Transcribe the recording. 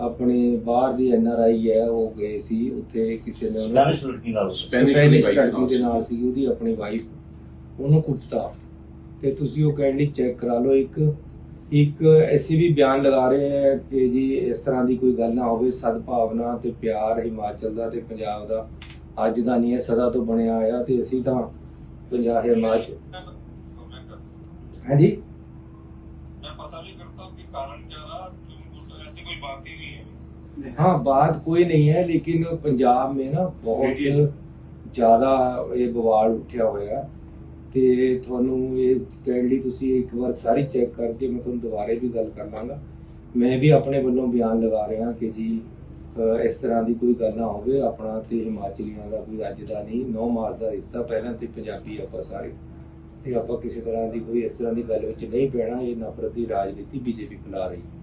ਆਪਣੇ ਬਾਹਰ ਦੀ N R I ਹੈ ਉਹ ਗਏ ਸੀ ਉੱਥੇ ਕਿਸੇ ਨੇ ਉਹਨੂੰ ਸਪੈਨਿਸ਼ ਲੜਕੀ ਨਾਲ ਸਪੈਨਿਸ਼ ਸਪੈਨਿਸ਼ ਵਾਲੀ wife ਲੜਕੀ ਦੇ ਨਾਲ ਨਾਲ ਸੀ ਉਹਦੀ ਆਪਣੀ ਵਾਈਫ ਉਹਨੂੰ ਕੁੱਟਤਾ। ਤੇ ਤੁਸੀਂ ਉਹ ਕਾਈਂਡਲੀ ਚੈੱਕ ਕਰਾ ਲਓ ਇੱਕ ਇੱਕ ਐਸੀ ਵੀ ਬਿਆਨ ਲਗਾ ਰਹੇ ਹੈ ਕਿ ਜੀ ਇਸ ਤਰ੍ਹਾਂ ਦੀ ਕੋਈ ਗੱਲ ਨਾ ਹੋਵੇ ਸਦਭਾਵਨਾ ਤੇ ਪਿਆਰ ਹਿਮਾਚਲ ਦਾ ਤੇ ਪੰਜਾਬ ਦਾ ਅੱਜ ਦਾ ਨਹੀਂ ਹੈ ਸਦਾ ਤੋਂ ਬਣਿਆ ਆਇਆ ਤੇ ਅਸੀਂ ਤਾਂ ਪੰਜਾਬ ਹਿਮਾਚਲ ਹਾਂਜੀ? बात ही नहीं है हाँ बात कोई नहीं है लेकिन पंजाब में ना ਬਹੁਤ ਜ਼ਿਆਦਾ ਇਹ ਬਵਾਲ ਉੱਠਿਆ ਹੋਇਆ ਤੇ ਤੁਹਾਨੂੰ ਇਹ ਕਾਈਂਡਲੀ ਤੁਸੀਂ ਇੱਕ ਵਾਰ ਸਾਰੀ ਚੈੱਕ ਕਰਕੇ ਮੈਂ ਤੁਹਾਨੂੰ ਦੁਬਾਰੇ ਵੀ ਗੱਲ ਕਰ ਲਾਂਗਾ ਮੈਂ ਵੀ ਆਪਣੇ ਵੱਲੋਂ ਬਿਆਨ ਲਗਾ ਰਿਹਾ ਕਿ ਜੀ ਅਹ ਇਸ ਤਰ੍ਹਾਂ ਦੀ ਕੋਈ ਗੱਲ ਨਾ ਹੋਵੇ ਆਪਣਾ ਤੇ ਹਿਮਾਚਲੀਆਂ ਦਾ ਕੋਈ ਅੱਜ ਦਾ ਨਹੀਂ ਨੌ ਮਾਸ ਦਾ ਰਿਸ਼ਤਾ ਪਹਿਲਾਂ ਤੇ ਪੰਜਾਬੀ ਆਪਾਂ ਸਾਰੇ ਤੇ ਆਪਾਂ ਕਿਸੇ ਤਰ੍ਹਾਂ ਦੀ ਕੋਈ ਇਸ ਤਰ੍ਹਾਂ ਦੀ ਗੱਲ ਵਿੱਚ ਨਹੀਂ ਪੈਣਾ ਇਹ ਨਫ਼ਰਤ ਦੀ ਰਾਜਨੀਤੀ बीजेपी फैला रही है